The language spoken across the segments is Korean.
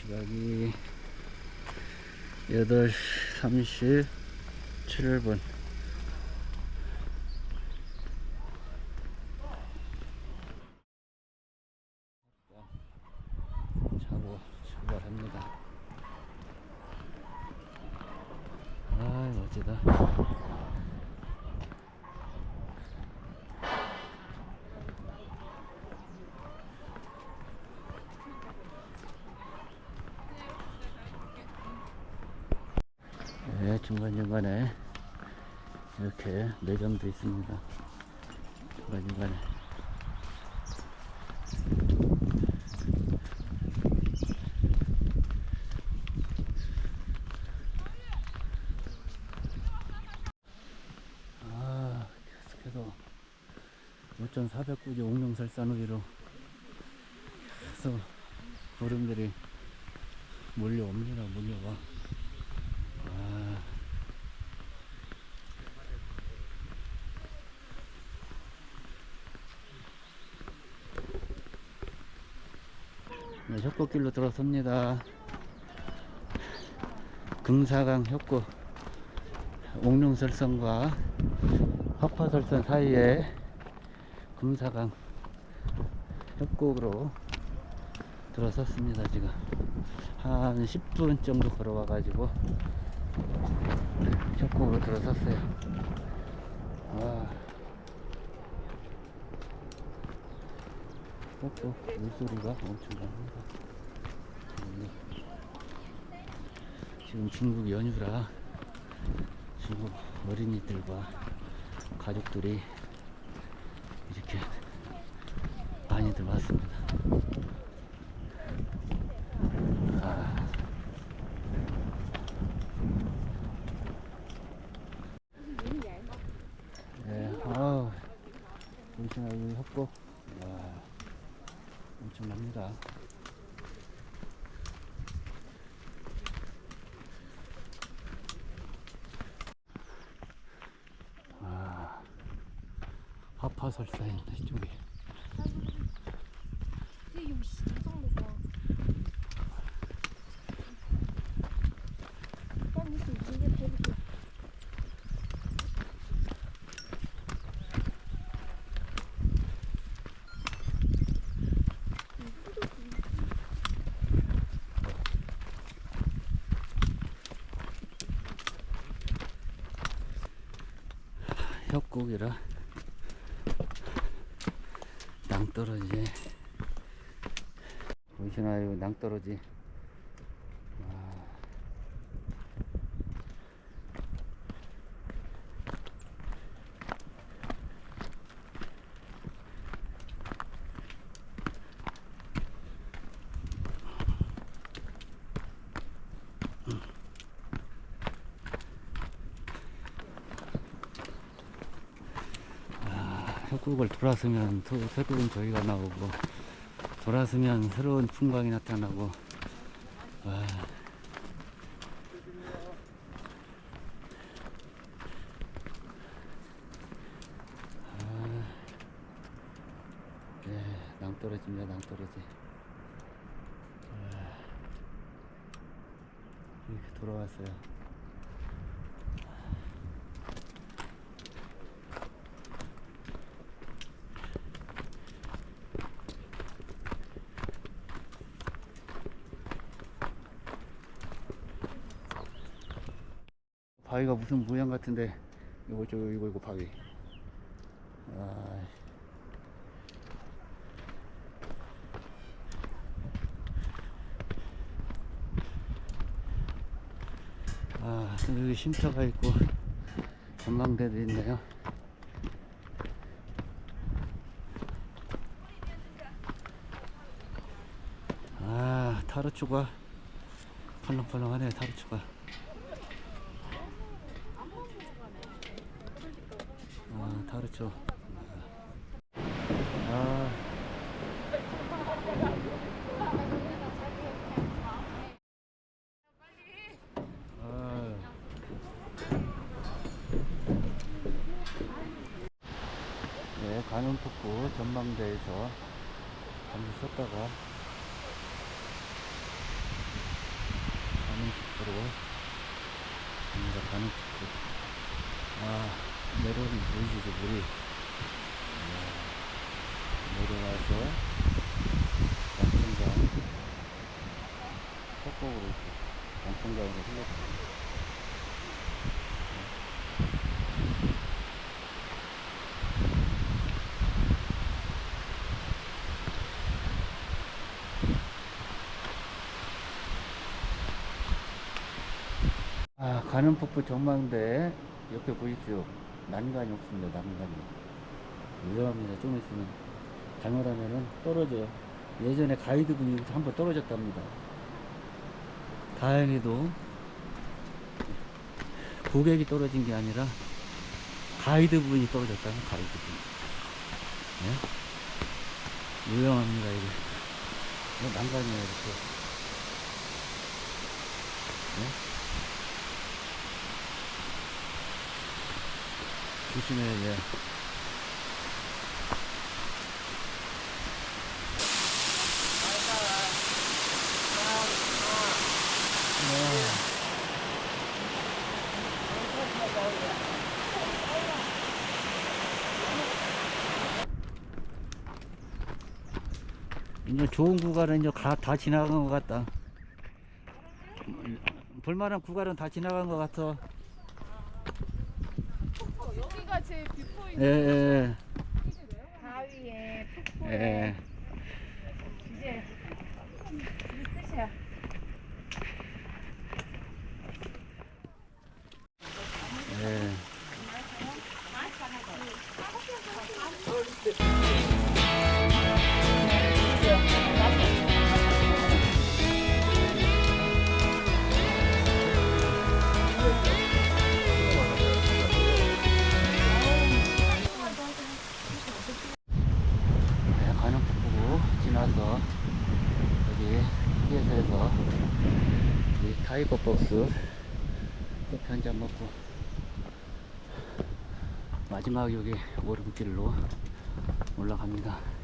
시각이 8시 37분. 차고 출발합니다. 아, 멋지다. 네, 중간중간에 이렇게 매점도 있습니다. 중간중간에. 아, 계속해서 5.409지 옥룡설산 위로 계속 구름들이 몰려옵니다, 몰려와. 아. 네, 협곡길로 들어섭니다. 금사강 협곡 옥룡설선과 화파설선 사이에 금사강 협곡으로 들어섰습니다 지금. 한 10분 정도 걸어와 가지고 협곡으로 들어섰어요. 와. 협곡 물소리가 엄청 납니다. 네. 지금 중국 연휴라 중국 어린이들과 가족들이 이렇게 많이들 왔습니다. 아. 네, 아우, 이 협곡, 와, 엄청납니다. 설사에 있다 이쪽에. 아, 협곡이라. 낭떠러지. 보시나요? 낭떠러지. 와. 협곡을 돌아서면 또 새로운 저희가 나오고 돌아서면 새로운 풍광이 나타나고 와. 아, 네, 낭떠러지입니다, 낭떠러지. 아, 이렇게 돌아왔어요. 바위가 무슨 모양 같은데 이거 저 이거 이거 바위. 아... 아, 여기 쉼터가 있고 전망대도 있네요. 아 타르초가. 팔랑팔랑하네요 타르초가. 아 타르추 아 아. 네, 관음폭포 전망대에서 잠시 쉬었다가 관음폭포로 갑니다, 관음폭포. 아, 내려오는 보이시죠, 물이. 내려와서 양천강, 협곡으로 이렇게 양천강으로 흘러갑니다. 아, 가는 폭포 전망대 옆에 보십시오. 난간이 없습니다, 난간이. 위험합니다. 좀 있으면 잘못하면은 떨어져요. 예전에 가이드분이 한번 떨어졌답니다. 다행히도 고객이 떨어진 게 아니라 가이드분이 떨어졌다는 가이드분. 네? 위험합니다, 이게. 이거 난간이에요, 이렇게. 네? 조심해야 돼. 이제 좋은 구간은 이제 가- 다 지나간 것 같다. 볼만한 구간은 다 지나간 것 같아. 여기가 제 뷰포인트 예, 예, 바위에 폭포 예. 박스 커피 한잔 먹고 마지막 여기 오름길로 올라갑니다.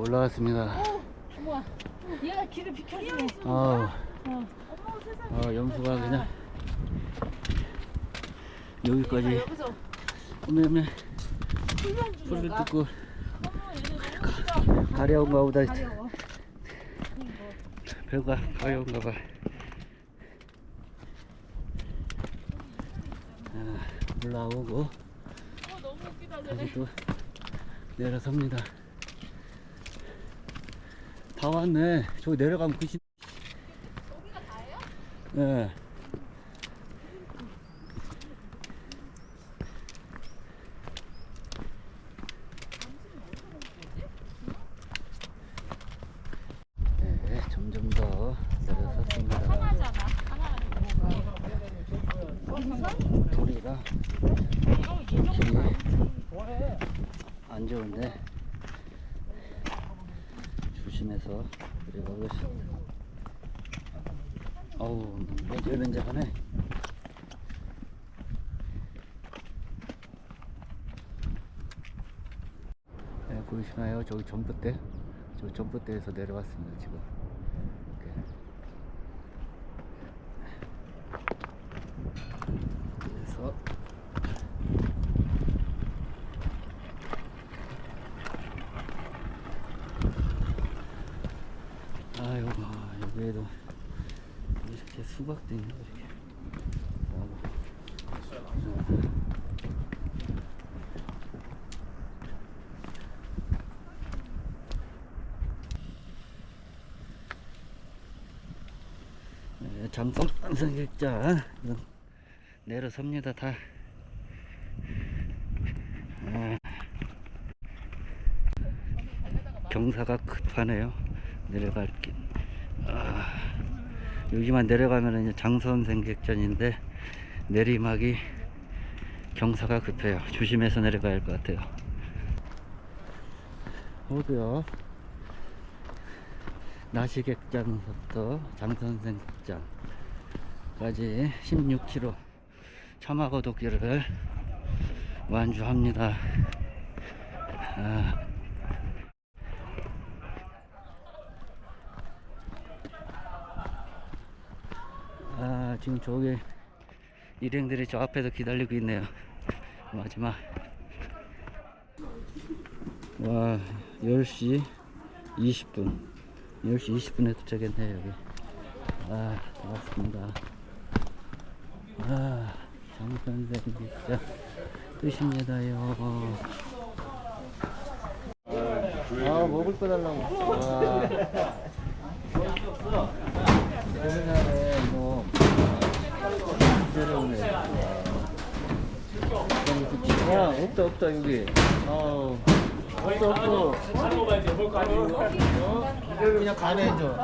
올라왔습니다. 뭐야? 얘가 길을 비켜주네. 어, 어. 어, 염수가 그냥 여기까지 여기서 오메오메 어머 얘네 너무 크다. 가려운가 보다 가려워. 배가 가려운가 봐 아, 올라오고 어 너무 웃기다 쟤네. 다시 또 내려섭니다 다 왔네 저기 내려가면? 네. 네, 점점 더 내려섰습니다. 하나잖아. 하나가 돌이가 이거 길이 이정도 안 좋은데 조심해서 내려가겠습니다. 어우, 맨질맨질하네. 네, 보이시나요? 저기 전봇대? 저 전봇대에서 내려왔습니다, 지금. 이렇게. 어. 아이고 여기에도 이렇게 수박도 있네 이렇게. 아이고. 네, 장성 삼성객자 이건 내려섭니다 다. 아, 경사가 급하네요. 내려갈 길 아, 여기만 내려가면 이제 장선생객전인데 내리막이 경사가 급해요 조심해서 내려가야 할 것 같아요 호두요 나시객장부터 장선생객장까지 16km 차마고도길을 완주합니다. 아. 아, 지금 저기 일행들이 저 앞에서 기다리고 있네요. 마지막. 와, 10시 20분. 10시 20분에 도착했네요, 여기. 아, 반갑습니다. 아, 장선생 진짜 끝입니다요. 아, 먹을 거 달라고. 와. 없다, 없다, 여기. 어, 없어, 없어. 그냥 가네, 저.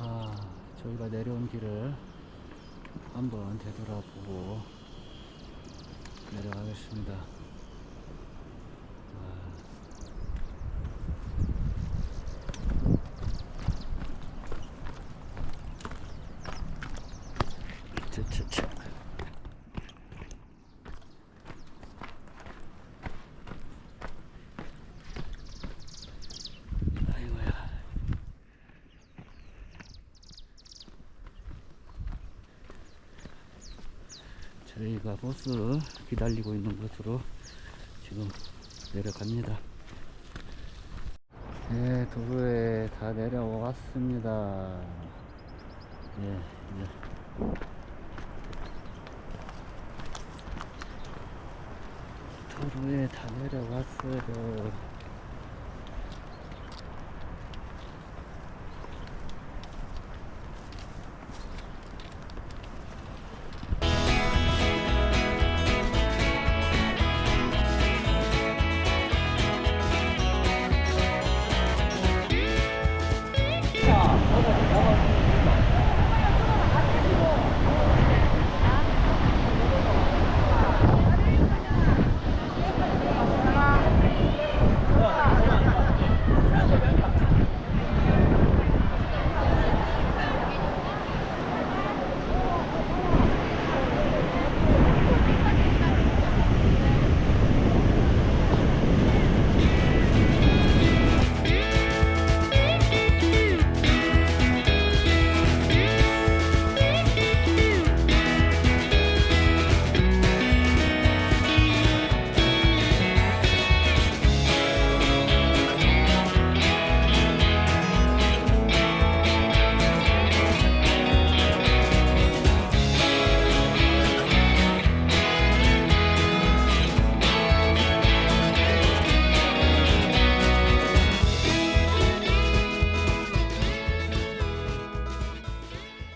아, 저희가 내려온 길을 한번 되돌아보고 내려가겠습니다. 아. 차, 차, 차. 아이고야. 저희가 버스 기다리고 있는 곳으로 지금 내려갑니다. 네, 도로에 다 내려왔습니다. 예, 이제 도로에 다 내려왔어요.